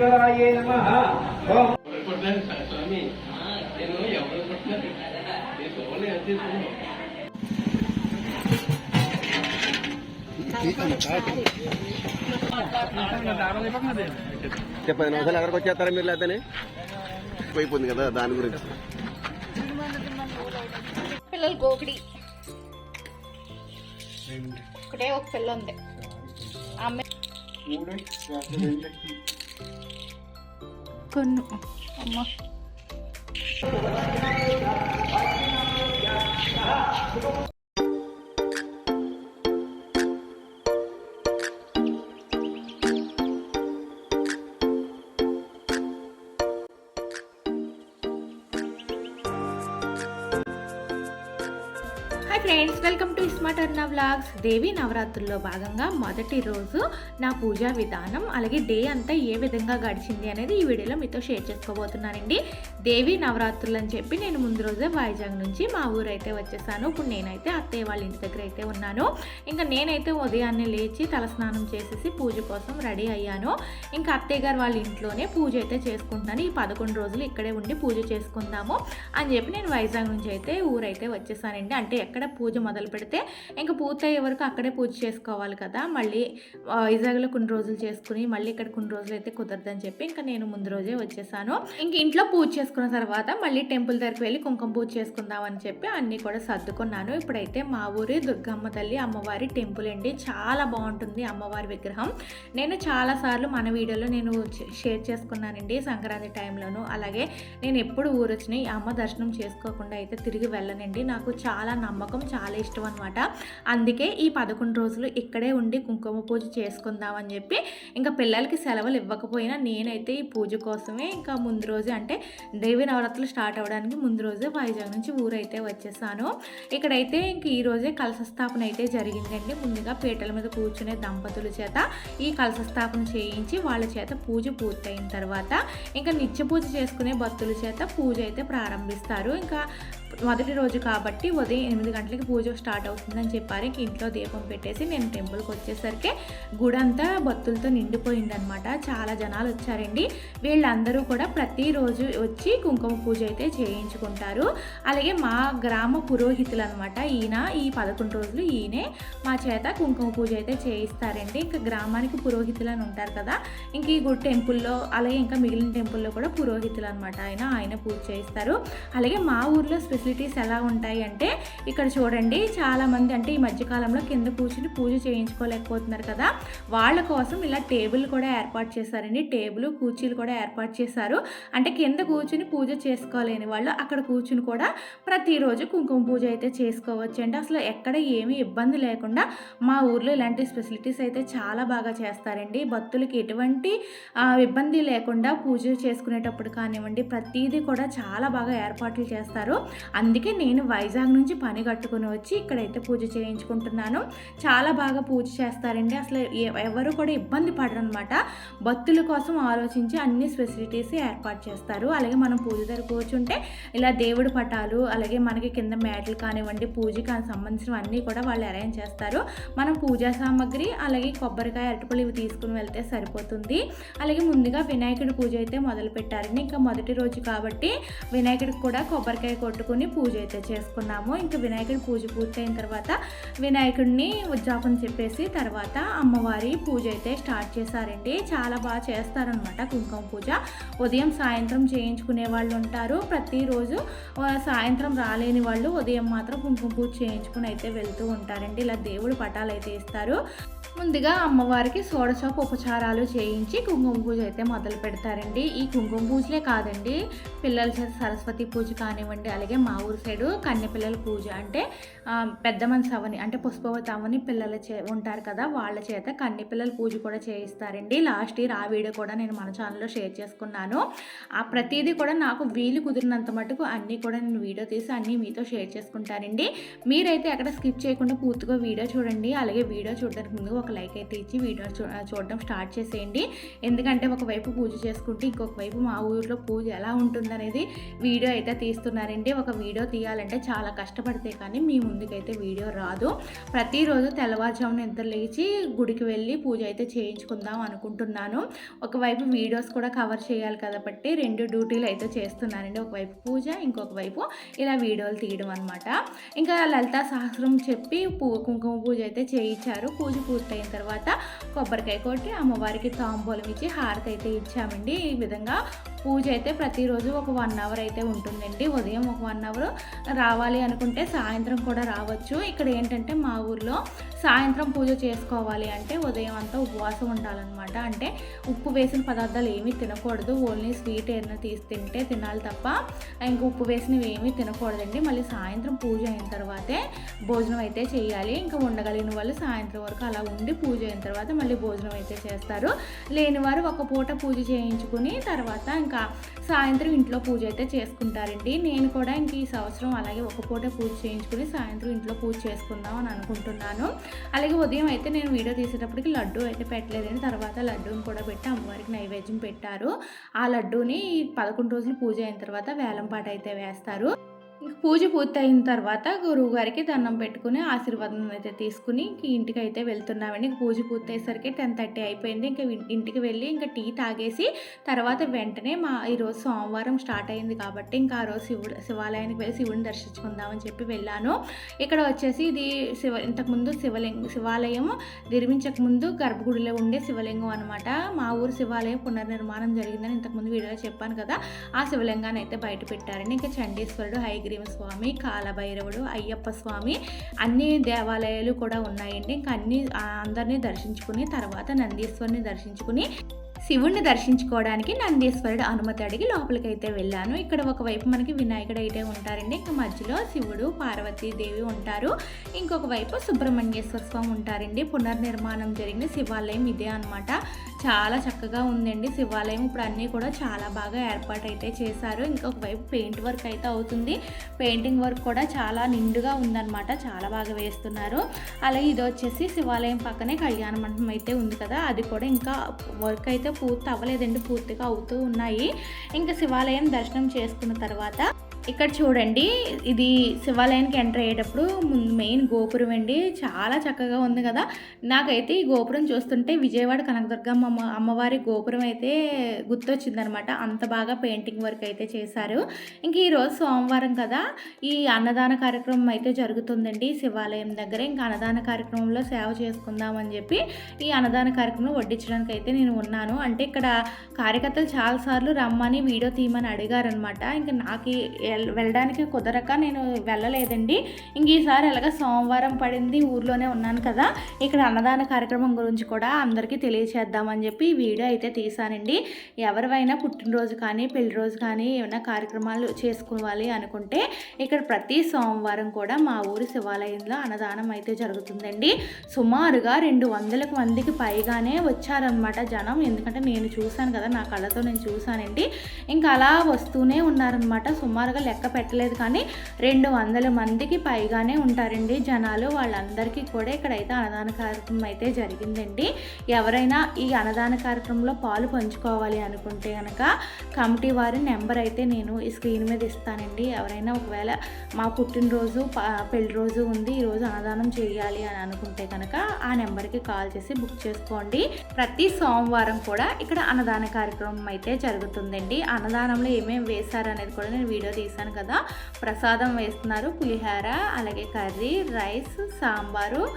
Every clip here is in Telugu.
పరమేశ్వరాయ నమః. స్వామి నేను ఎవరు చెప్పండి నిమిషాలు ఎక్కడికి వచ్చేస్తారా మీరు లేదని అయిపోయింది కదా దాని గురించి. పిల్లలు గోకిడి ఒకటే ఒక పిల్ల ఉంది. ఆమె కొన్ను అమ్మ hi friends welcome to smart Arna vlogs Devi నవరాత్రుల్లో భాగంగా మొదటి రోజు నా పూజా విధానం అలాగే డే అంతా ఏ విధంగా గడిచింది అనేది ఈ వీడియోలో మీతో షేర్ చేసుకోబోతున్నానండి. దేవి నవరాత్రులు అని చెప్పి నేను ముందు రోజే వైజాగ్ నుంచి మా ఊరైతే వచ్చేసాను. ఇప్పుడు నేనైతే అత్తయ్య వాళ్ళ ఇంటి దగ్గర అయితే ఉన్నాను. ఇంకా నేనైతే ఉదయాన్నే లేచి తలస్నానం చేసేసి పూజ కోసం రెడీ అయ్యాను. ఇంకా అత్తయ్య గారు వాళ్ళ ఇంట్లోనే పూజ అయితే చేసుకుంటున్నాను ఈ పదకొండు రోజులు ఇక్కడే ఉండి పూజ చేసుకుందాము అని చెప్పి నేను వైజాగ్ నుంచి అయితే ఊరైతే వచ్చేసానండి. అంటే ఎక్కడ పూజ మొదలు పెడితే ఇంకా పూర్తయ్యే వరకు అక్కడే పూజ చేసుకోవాలి కదా. మళ్ళీ వైజాగ్లో కొన్ని రోజులు చేసుకుని మళ్ళీ ఇక్కడ కొన్ని రోజులు అయితే కుదరదని చెప్పి ఇంకా నేను ముందు రోజే వచ్చేసాను. ఇంక ఇంట్లో పూజ చేసుకున్న తర్వాత మళ్ళీ టెంపుల్ దగ్గరికి వెళ్ళి కుంకుమ పూజ చేసుకుందాం అని చెప్పి అన్నీ కూడా సర్దుకున్నాను. ఇప్పుడైతే మా ఊరి దుర్గమ్మ తల్లి అమ్మవారి టెంపుల్ అండి. చాలా బాగుంటుంది అమ్మవారి విగ్రహం. నేను చాలాసార్లు మన వీడియోలో నేను షేర్ చేసుకున్నానండి సంక్రాంతి టైంలోను. అలాగే నేను ఎప్పుడు ఊరు వచ్చిన ఈ అమ్మ దర్శనం చేసుకోకుండా అయితే తిరిగి వెళ్ళనండి. నాకు చాలా నమ్మకం చాలా ఇష్టం అనమాట అందుకే ఈ పదకొండు రోజులు ఇక్కడే ఉండి కుంకుమ పూజ చేసుకుందామని చెప్పి ఇంకా పిల్లలకి సెలవులు ఇవ్వకపోయినా నేనైతే ఈ పూజ కోసమే ఇంకా ముందు రోజు అంటే దేవి నవరాత్రులు స్టార్ట్ అవ్వడానికి ముందు రోజే వైజాగ్ నుంచి ఊరైతే వచ్చేసాను. ఇక్కడైతే ఇంక ఈ రోజే కలశ స్థాపన అయితే జరిగిందండి. ముందుగా పీటల మీద కూర్చునే దంపతుల చేత ఈ కలశ స్థాపన చేయించి వాళ్ళ చేత పూజ పూర్తయిన తర్వాత ఇంకా నిత్య పూజ చేసుకునే భక్తుల చేత పూజ అయితే ప్రారంభిస్తారు. ఇంకా మొదటి రోజు కాబట్టి ఉదయం ఎనిమిది గంటలకి పూజ స్టార్ట్ అవుతుందని చెప్పారు. ఇంక ఇంట్లో దీపం పెట్టేసి నేను టెంపుల్కి వచ్చేసరికి గుడంతా భక్తులతో నిండిపోయిందనమాట చాలా జనాలు వచ్చారండి. వీళ్ళందరూ కూడా ప్రతిరోజు వచ్చి కుంకుమ పూజ అయితే చేయించుకుంటారు. అలాగే మా గ్రామ పురోహితులు అనమాట ఈయన ఈ పదకొండు రోజులు ఈయనే మా చేత కుంకుమ పూజ అయితే చేయిస్తారండి. ఇంకా గ్రామానికి పురోహితులు అని ఉంటారు కదా ఇంక ఈ గుడి టెంపుల్లో అలాగే ఇంకా మిగిలిన టెంపుల్లో కూడా పురోహితులు అనమాట ఆయన ఆయన పూజ చేయిస్తారు. అలాగే మా ఊర్లో ఫెసిలిటీస్ ఎలా ఉంటాయి అంటే ఇక్కడ చూడండి చాలామంది అంటే ఈ మధ్యకాలంలో కింద కూర్చుని పూజ చేయించుకోలేకపోతున్నారు కదా. వాళ్ళ కోసం ఇలా టేబుల్ కూడా ఏర్పాటు చేశారండి. టేబుల్ కుర్చీలు కూడా ఏర్పాటు చేశారు. అంటే కింద కూర్చుని పూజ చేసుకోలేని వాళ్ళు అక్కడ కూర్చుని కూడా ప్రతిరోజు కుంకుమ పూజ అయితే చేసుకోవచ్చు అండి అసలు ఎక్కడ ఏమీ ఇబ్బంది లేకుండా మా ఊర్లో ఇలాంటి ఫెసిలిటీస్ అయితే చాలా బాగా చేస్తారండి. భక్తులకి ఎటువంటి ఇబ్బంది లేకుండా పూజ చేసుకునేటప్పుడు కానివ్వండి ప్రతిదీ కూడా చాలా బాగా ఏర్పాట్లు చేస్తారు. అందుకే నేను వైజాగ్ నుంచి పని కట్టుకుని వచ్చి ఇక్కడైతే పూజ చేయించుకుంటున్నాను. చాలా బాగా పూజ చేస్తారండి. అసలు ఎవరు కూడా ఇబ్బంది పడరు అనమాట భక్తుల కోసం ఆలోచించి అన్ని ఫెసిలిటీస్ ఏర్పాటు చేస్తారు. అలాగే మనం పూజ దగ్గర కూర్చుంటే ఇలా దేవుడి పటాలు అలాగే మనకి కింద మ్యాట్లు కానివ్వండి పూజకి సంబంధించిన అన్నీ కూడా వాళ్ళు అరేంజ్ చేస్తారు. మనం పూజా సామాగ్రి అలాగే కొబ్బరికాయ అరటిపళ్ళు ఇవి తీసుకుని వెళ్తే సరిపోతుంది. అలాగే ముందుగా వినాయకుడి పూజ అయితే మొదలు పెట్టారండి ఇంకా మొదటి రోజు కాబట్టి వినాయకుడికి కూడా కొబ్బరికాయ కొట్టుకుని పూజ అయితే చేసుకున్నాము. ఇంకా వినాయకుడి పూజ పూర్తయిన తర్వాత వినాయకుడిని ఉద్యాపన చెప్పేసి తర్వాత అమ్మవారి పూజ అయితే స్టార్ట్ చేశారండి. చాలా బాగా చేస్తారనమాట కుంకుమ పూజ. ఉదయం సాయంత్రం చేయించుకునే వాళ్ళు ఉంటారు. ప్రతిరోజు సాయంత్రం రాలేని వాళ్ళు ఉదయం మాత్రం కుంకుమ పూజ చేయించుకుని అయితే వెళ్తూ ఉంటారండి. ఇలా దేవుడు పటాలు అయితే ఇస్తారు. ముందుగా అమ్మవారికి షోడశోప ఉపచారాలు చేయించి కుంకుమ పూజ అయితే మొదలు పెడతారండి. ఈ కుంకుమ పూజలే కాదండి పిల్లల చేత సరస్వతి పూజ కానివ్వండి అలాగే మా ఊరు సైడు కన్యపిల్లల పూజ అంటే పెద్ద మనిషి అవని అంటే పుష్పవతి అవని పిల్లల చే ఉంటారు కదా వాళ్ళ చేత కన్యపిల్లల పూజ కూడా చేయిస్తారండి. లాస్ట్ ఇయర్ ఆ వీడియో కూడా నేను మన ఛానల్లో షేర్ చేసుకున్నాను. ఆ ప్రతిదీ కూడా నాకు వీలు కుదిరినంత మటుకు అన్నీ కూడా నేను వీడియో తీసి అన్నీ మీతో షేర్ చేసుకుంటానండి. మీరైతే ఎక్కడ స్కిప్ చేయకుండా పూర్తిగా వీడియో చూడండి అలాగే వీడియో చూడడానికి ముందు ఒక లైక్ అయితే ఇచ్చి వీడియో చూ చూడడం స్టార్ట్ చేసేయండి. ఎందుకంటే ఒకవైపు పూజ చేసుకుంటే ఇంకొక వైపు మా ఊరిలో పూజ ఎలా ఉంటుందనేది వీడియో అయితే తీస్తున్నారండి. ఒక వీడియో తీయాలంటే చాలా కష్టపడితే కానీ మీ ముందుకైతే వీడియో రాదు. ప్రతిరోజు తెల్లవారుజామున నిద్ర లేచి గుడికి వెళ్ళి పూజ అయితే చేయించుకుందాం అనుకుంటున్నాను. ఒకవైపు వీడియోస్ కూడా కవర్ చేయాలి కాబట్టి రెండు డ్యూటీలు అయితే చేస్తున్నానండి. ఒకవైపు పూజ ఇంకొక వైపు ఇలా వీడియోలు తీయడం అనమాట ఇంకా లలితా సహస్రం చెప్పి పూ కుంకుమ పూజ అయితే చేయించారు. పూజ పూర్తయిన తర్వాత కొబ్బరికాయ కొట్టి అమ్మవారికి తాంబూలం ఇచ్చి హారతి అయితే ఇచ్చామండి. ఈ విధంగా పూజ అయితే ప్రతిరోజు ఒక వన్ అవర్ అయితే ఉంటుందండి. ఉదయం ఒక వన్ అవర్ రావాలి అనుకుంటే సాయంత్రం కూడా రావచ్చు. ఇక్కడ ఏంటంటే మా ఊర్లో సాయంత్రం పూజ చేసుకోవాలి అంటే ఉదయం అంతా ఉపవాసం ఉండాలన్నమాట. అంటే ఉప్పు వేసిన పదార్థాలు ఏమీ తినకూడదు. ఓన్లీ స్వీట్ ఏదైనా తీసి తింటే తినాలి తప్ప ఇంకా ఉప్పు వేసినవి ఏమీ తినకూడదండి. మళ్ళీ సాయంత్రం పూజ అయిన తర్వాతే భోజనం అయితే చేయాలి. ఇంకా ఉండగలిగిన వాళ్ళు సాయంత్రం వరకు అలా ఉండి పూజ అయిన తర్వాత మళ్ళీ భోజనం అయితే చేస్తారు. లేని వారు ఒక పూట పూజ చేయించుకుని తర్వాత ఇంకా సాయంత్రం ఇంట్లో పూజ అయితే చేసుకుంటారండి. నేను కూడా ఇంక ఈ సంవత్సరం అలాగే ఒక పూట పూజ చేయించుకుని సాయంత్రం ఇంట్లో పూజ చేసుకుందాం అని అనుకుంటున్నాను. అలాగే ఉదయం అయితే నేను వీడియో తీసేటప్పటికి లడ్డు అయితే పెట్టలేదండి. తర్వాత లడ్డూని కూడా పెట్టి అమ్మవారికి నైవేద్యం పెట్టారు. ఆ లడ్డూని పదకొండు రోజులు పూజ అయిన తర్వాత వేలంపాట అయితే వేస్తారు. ఇంక పూజ పూర్తయిన తర్వాత గురువు గారికి దండం పెట్టుకుని ఆశీర్వాదం అయితే తీసుకుని ఇంక ఇంటికి అయితే వెళ్తున్నామండి. ఇంక పూజ పూర్తయ్యేసరికి టెన్ థర్టీ అయిపోయింది. ఇంకా ఇంటికి వెళ్ళి ఇంకా టీ తాగేసి తర్వాత వెంటనే మా ఈరోజు సోమవారం స్టార్ట్ అయింది కాబట్టి ఇంకా ఆ రోజు శివుడు శివాలయానికి వెళ్ళి శివుడిని దర్శించుకుందామని చెప్పి వెళ్ళాను. ఇక్కడ వచ్చేసి ఇది శివ ఇంతకుముందు శివలింగ శివాలయం నిర్మించక ముందు గర్భగుడిలో ఉండే శివలింగం అనమాట మా ఊరు శివాలయం పునర్నిర్మాణం జరిగిందని ఇంతకుముందు వీడియోలో చెప్పాను కదా. ఆ శివలింగాన్ని అయితే బయట పెట్టారండి. ఇంకా చండీశ్వరుడు హైగ్రీవ స్వామి కాలభైరవుడు అయ్యప్ప స్వామి అన్ని దేవాలయాలు కూడా ఉన్నాయండి. ఇంకా అన్ని అందరినీ దర్శించుకుని తర్వాత నందీశ్వరుని దర్శించుకుని శివుణ్ణి దర్శించుకోవడానికి నందీశ్వరుడు అనుమతి అడిగి లోపలికి అయితే వెళ్ళాను. ఇక్కడ ఒకవైపు మనకి వినాయకుడు అయితే ఉంటారండి. ఇంకా మధ్యలో శివుడు పార్వతీదేవి ఉంటారు. ఇంకొక వైపు సుబ్రహ్మణ్యేశ్వర స్వామి ఉంటారండి. పునర్నిర్మాణం జరిగిన శివాలయం ఇదే అన్నమాట. చాలా చక్కగా ఉందండి. శివాలయం ఇప్పుడు అన్నీ కూడా చాలా బాగా ఏర్పాటు అయితే చేశారు ఇంకొక వైపు పెయింట్ వర్క్ అయితే అవుతుంది. పెయింటింగ్ వర్క్ కూడా చాలా నిండుగా ఉందన్నమాట. చాలా బాగా వేస్తున్నారు. అలాగే ఇది వచ్చేసి శివాలయం పక్కనే కళ్యాణ మండపం అయితే ఉంది కదా. అది కూడా ఇంకా వర్క్ అయితే పూర్తి అవ్వలేదండి. పూర్తిగా అవుతూ ఉన్నాయి. ఇంకా శివాలయం దర్శనం చేసుకున్న తర్వాత ఇక్కడ చూడండి ఇది శివాలయానికి ఎంటర్ అయ్యేటప్పుడు ముందు మెయిన్ గోపురం అండి. చాలా చక్కగా ఉంది కదా. నాకైతే ఈ గోపురం చూస్తుంటే విజయవాడ కనకదుర్గమ్మ అమ్మ అమ్మవారి గోపురం అయితే గుర్తొచ్చిందనమాట. అంత బాగా పెయింటింగ్ వర్క్ అయితే చేశారు. ఇంక ఈరోజు సోమవారం కదా. ఈ అన్నదాన కార్యక్రమం అయితే జరుగుతుందండి శివాలయం దగ్గర. ఇంకా అన్నదాన కార్యక్రమంలో సేవ చేసుకుందామని చెప్పి ఈ అన్నదాన కార్యక్రమంలో వడ్డించడానికి అయితే నేను ఉన్నాను. అంటే ఇక్కడ కార్యకర్తలు చాలాసార్లు రమ్మని వీడియో తీయమని అడిగారనమాట. ఇంకా నాకు వెళ్ళడానికి కుదరక నేను వెళ్ళలేదండి. ఇంక ఈసారి ఎలాగ సోమవారం పడింది ఊర్లోనే ఉన్నాను కదా. ఇక్కడ అన్నదాన కార్యక్రమం గురించి కూడా అందరికీ తెలియచేద్దామని చెప్పి వీడియో అయితే తీశానండి. ఎవరివైనా పుట్టినరోజు కానీ పెళ్ళి రోజు కానీ ఏమైనా కార్యక్రమాలు చేసుకోవాలి అనుకుంటే ఇక్కడ ప్రతి సోమవారం కూడా మా ఊరి శివాలయంలో అన్నదానం అయితే జరుగుతుందండి. సుమారుగా రెండు వందలకు మందికి పైగానే వచ్చారనమాట జనం. ఎందుకంటే నేను చూశాను కదా నా కళ్ళతో నేను చూశానండి. ఇంకా అలా వస్తూనే ఉన్నారనమాట సుమారుగా లెక్క పెట్టలేదు కానీ రెండు వందల మందికి పైగానే ఉంటారండి జనాలు. వాళ్ళందరికీ కూడా ఇక్కడైతే అన్నదాన కార్యక్రమం అయితే జరిగిందండి. ఎవరైనా ఈ అన్నదాన కార్యక్రమంలో పాలు పంచుకోవాలి అనుకుంటే కనుక కమిటీ వారి నెంబర్ అయితే నేను ఈ స్క్రీన్ మీద ఇస్తానండి. ఎవరైనా ఒకవేళ మా పుట్టినరోజు పెళ్ళి రోజు ఉంది ఈరోజు అన్నదానం చేయాలి అని అనుకుంటే కనుక ఆ నెంబర్కి కాల్ చేసి బుక్ చేసుకోండి. ప్రతి సోమవారం కూడా ఇక్కడ అన్నదాన కార్యక్రమం అయితే జరుగుతుందండి. అన్నదానంలో ఏమేమి వేశారు అనేది కూడా నేను వీడియో తీశాను కదా. ప్రసాదం వేస్తున్నారు. పులిహార అలాగే కర్రీ రైస్ సాంబారు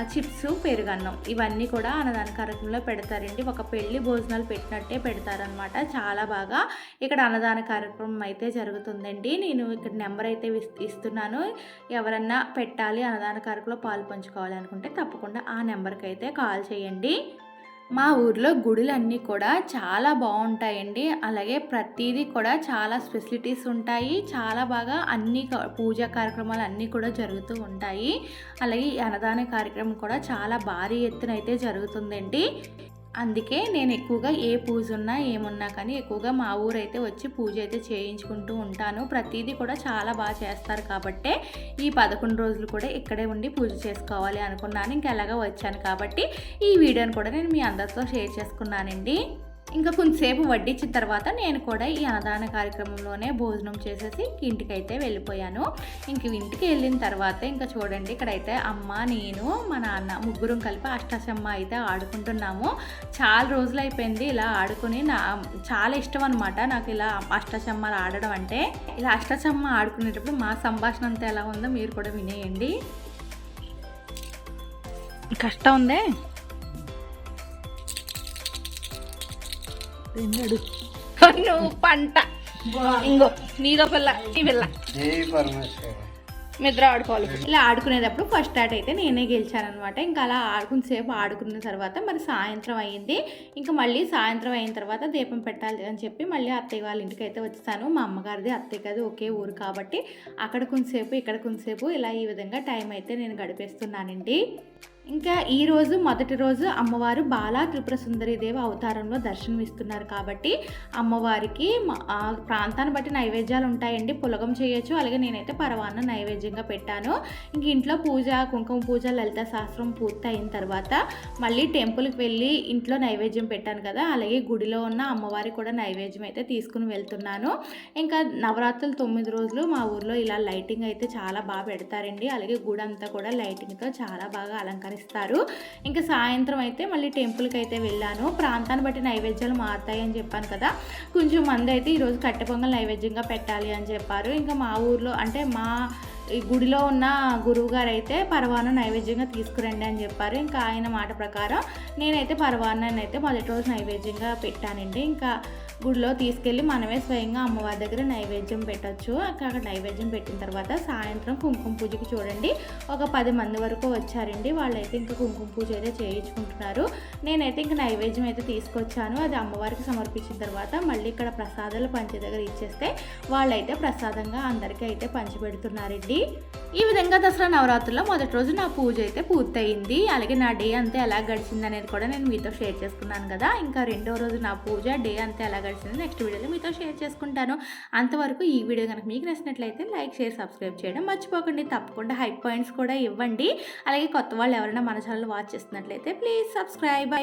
చిప్స్ పెరుగన్నం. ఇవన్నీ కూడా అన్నదాన కార్యక్రమంలో పెడతారండి. ఒక పెళ్ళి భోజనాలు పెట్టినట్టే పెడతారనమాట చాలా బాగా ఇక్కడ అన్నదాన కార్యక్రమం అయితే జరుగుతుందండి. నేను ఇక్కడ నెంబర్ అయితే ఇస్- ఇస్తున్నాను. ఎవరన్నా పెట్టాలి అన్నదాన కార్యక్రమంలో పాలు పంచుకోవాలి అనుకుంటే తప్పకుండా ఆ నెంబర్కి అయితే కాల్ చేయండి. మా ఊర్లో గుడులన్నీ కూడా చాలా బాగుంటాయండి. అలాగే ప్రతిదీ కూడా చాలా ఫెసిలిటీస్ ఉంటాయి. చాలా బాగా అన్ని క- పూజా కార్యక్రమాలు అన్నీ కూడా జరుగుతూ ఉంటాయి. అలాగే ఈ అన్నదాన కార్యక్రమం కూడా చాలా భారీ ఎత్తున అయితే జరుగుతుందండి. అందుకే నేను ఎక్కువగా ఏ పూజ ఉన్నా ఏమున్నా కానీ ఎక్కువగా మా ఊరైతే వచ్చి పూజ అయితే చేయించుకుంటూ ఉంటాను. ప్రతిదీ కూడా చాలా బాగా చేస్తారు కాబట్టే ఈ పదకొండు రోజులు కూడా ఇక్కడే ఉండి పూజ చేసుకోవాలి అనుకున్నాను. ఇంకెలాగా వచ్చాను కాబట్టి ఈ వీడియోని కూడా నేను మీ అందరితో షేర్ చేసుకున్నానండి. ఇంకా కొంతసేపు వడ్డించిన తర్వాత నేను కూడా ఈ అన్నదాన కార్యక్రమంలోనే భోజనం చేసేసి ఇంటికైతే వెళ్ళిపోయాను. ఇంక ఇంటికి వెళ్ళిన తర్వాత ఇంకా చూడండి ఇక్కడైతే అమ్మ నేను మా నాన్న ముగ్గురం కలిపి అష్టాచమ్మ అయితే ఆడుకుంటున్నాము. చాలా రోజులు అయిపోయింది ఇలా ఆడుకుని నా చాలా ఇష్టం అనమాట నాకు ఇలా అష్టాచమ్మలు ఆడడం అంటే. ఇలా అష్టాచమ్మ ఆడుకునేటప్పుడు మా సంభాషణ అంతా ఎలా ఉందో మీరు కూడా వినేయండి. కష్టం ఉందే? నువ్వు పంట. ఇంకో నీదో పిల్ల నీ పిల్ల. నిద్ర ఆడుకోవాలి. ఇలా ఆడుకునేటప్పుడు ఫస్ట్ స్టార్ట్ అయితే నేనే గెలిచానమాట ఇంకా అలా ఆడుకున్న సేపు ఆడుకున్న తర్వాత మరి సాయంత్రం అయ్యింది ఇంకా మళ్ళీ సాయంత్రం అయిన తర్వాత దీపం పెట్టాలి అని చెప్పి మళ్ళీ అత్తయ్య వాళ్ళ ఇంటికి అయితే వచ్చేసాను. మా అమ్మగారిది అత్తయ్య గారిది ఒకే ఊరు కాబట్టి అక్కడ కొంతసేపు ఇక్కడ కొంతసేపు ఇలా ఈ విధంగా టైం అయితే నేను గడిపేస్తున్నానండి. ఇంకా ఈ రోజు మొదటి రోజు అమ్మవారు బాలా త్రిపుర సుందరీదేవి అవతారంలో దర్శనమిస్తున్నారు కాబట్టి అమ్మవారికి ఆ ప్రాంతాన్ని బట్టి నైవేద్యాలు ఉంటాయండి. పులగం చేయొచ్చు అలాగే నేనైతే పరవాన్న నైవేద్యంగా పెట్టాను. ఇంక ఇంట్లో పూజ కుంకుమ పూజ లలిత శాస్త్రం పూర్తి అయిన తర్వాత మళ్ళీ టెంపుల్కి వెళ్ళి ఇంట్లో నైవేద్యం పెట్టాను కదా అలాగే గుడిలో ఉన్న అమ్మవారికి కూడా నైవేద్యం అయితే తీసుకుని వెళ్తున్నాను. ఇంకా నవరాత్రులు తొమ్మిది రోజులు మా ఊర్లో ఇలా లైటింగ్ అయితే చాలా బాగా పెడతారండి. అలాగే గుడి అంతా కూడా లైటింగ్తో చాలా బాగా అలంకరిస్తారు. ఇంకా సాయంత్రం అయితే మళ్ళీ టెంపుల్కి అయితే వెళ్ళాను. ప్రాంతాన్ని బట్టి నైవేద్యాలు మారుతాయని అని చెప్పాను కదా. కొంచెం మంది అయితే ఈరోజు కట్టె పొంగల్ నైవేద్యంగా పెట్టాలి అని చెప్పారు. ఇంకా మా ఊర్లో అంటే మా ఈ గుడిలో ఉన్న గురువు గారు అయితే పరవాన నైవేద్యంగా తీసుకురండి అని చెప్పారు. ఇంకా ఆయన మాట ప్రకారం నేనైతే పరవాన్నాన్ని అయితే మొదటి రోజు నైవేద్యంగా పెట్టానండి. ఇంకా గుడిలో తీసుకెళ్ళి మనమే స్వయంగా అమ్మవారి దగ్గర నైవేద్యం పెట్టొచ్చు. అక్కడ నైవేద్యం పెట్టిన తర్వాత సాయంత్రం కుంకుమ పూజకి చూడండి. ఒక పది మంది వరకు వచ్చారండి. వాళ్ళైతే ఇంకా కుంకుమ పూజ అయితే చేయించుకుంటున్నారు. నేనైతే ఇంకా నైవేద్యం అయితే తీసుకొచ్చాను. అది అమ్మవారికి సమర్పించిన తర్వాత మళ్ళీ ఇక్కడ ప్రసాదాలు పంచే దగ్గర ఇచ్చేస్తే వాళ్ళైతే ప్రసాదంగా అందరికీ అయితే పంచిపెడుతున్నారండి. ఈ విధంగా దసరా నవరాత్రుల్లో మొదటి రోజు నా పూజ అయితే పూర్తయింది. అలాగే నా డే అంతా ఎలా గడిచింది అనేది కూడా నేను మీతో షేర్ చేసుకున్నాను కదా. ఇంకా రెండో రోజు నా పూజ డే అంతా ఎలా గడిచింది నెక్స్ట్ వీడియోలో మీతో షేర్ చేసుకుంటాను. అంతవరకు ఈ వీడియో కనుక మీకు నచ్చినట్లయితే లైక్ షేర్ సబ్స్క్రైబ్ చేయడం మర్చిపోకండి. తప్పకుండా హై పాయింట్స్ కూడా ఇవ్వండి. అలాగే కొత్త వాళ్ళు ఎవరైనా మన ఛానల్ వాచ్ చేస్తున్నట్లయితే ప్లీజ్ సబ్స్క్రైబ్.